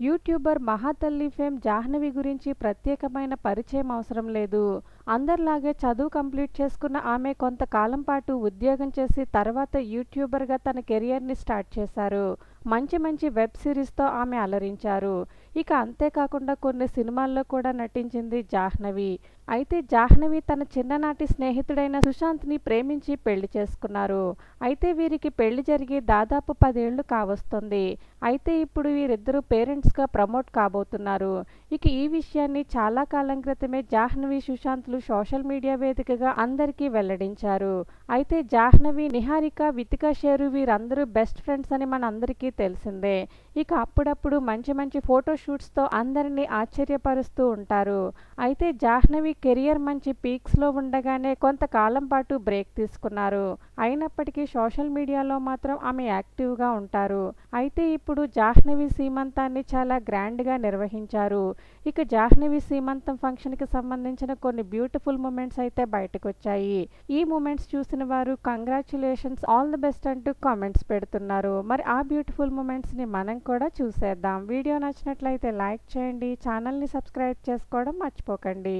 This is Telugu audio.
యూట్యూబర్ మహాతల్లి ఫేమ్ జాహ్నవి గురించి ప్రత్యేకమైన పరిచయం అవసరం లేదు. అందరిలాగే చదువు కంప్లీట్ చేసుకున్న ఆమె కొంతకాలం పాటు ఉద్యోగం చేసి తర్వాత యూట్యూబర్గా తన కెరియర్ని స్టార్ట్ చేశారు. మంచి మంచి వెబ్ సిరీస్తో ఆమె అలరించారు. ఇక అంతేకాకుండా కొన్ని సినిమాల్లో కూడా నటించింది జాహ్నవి. అయితే జాహ్నవి తన చిన్ననాటి స్నేహితుడైన సుశాంత్ని ప్రేమించి పెళ్ళి చేసుకున్నారు. అయితే వీరికి పెళ్ళి జరిగి దాదాపు పదేళ్ళు కావస్తుంది. అయితే ఇప్పుడు వీరిద్దరూ పేరెంట్స్గా ప్రమోట్ కాబోతున్నారు. ఇక ఈ విషయాన్ని చాలా కాలం క్రితమే జాహ్నవి సుశాంత్లు సోషల్ మీడియా వేదికగా అందరికీ వెల్లడించారు. అయితే జాహ్నవి నిహారిక వితిక షేరు వీరందరూ బెస్ట్ ఫ్రెండ్స్ అని మనందరికీ తెలిసిందే. ఇక అప్పుడప్పుడు మంచి మంచి ఫోటో షూట్స్తో అందరినీ ఆశ్చర్యపరుస్తూ ఉంటారు. అయితే జాహ్నవి కెరియర్ మంచి పీక్స్లో ఉండగానే కొంతకాలం పాటు బ్రేక్ తీసుకున్నారు. అయినప్పటికీ సోషల్ మీడియాలో మాత్రం ఆమె యాక్టివ్గా ఉంటారు. అయితే ఇప్పుడు జాహ్నవి సీమంతాన్ని చాలా గ్రాండ్గా నిర్వహించారు. ఇక జాహ్నవి సీమంతం ఫంక్షన్కి సంబంధించిన కొన్ని బ్యూటిఫుల్ మూమెంట్స్ అయితే బయటకు వచ్చాయి ఈ మూమెంట్స్ చూసిన వారు కంగ్రాచులేషన్స్ ఆల్ ది బెస్ట్ అంటూ కామెంట్స్ పెడుతున్నారు. మరి ఆ బ్యూటిఫుల్ మూమెంట్స్ని మనం కూడా చూసేద్దాం. వీడియో నచ్చినట్లయితే లైక్ చేయండి ఛానల్ని సబ్స్క్రైబ్ చేసుకోవడం మర్చిపోకండి.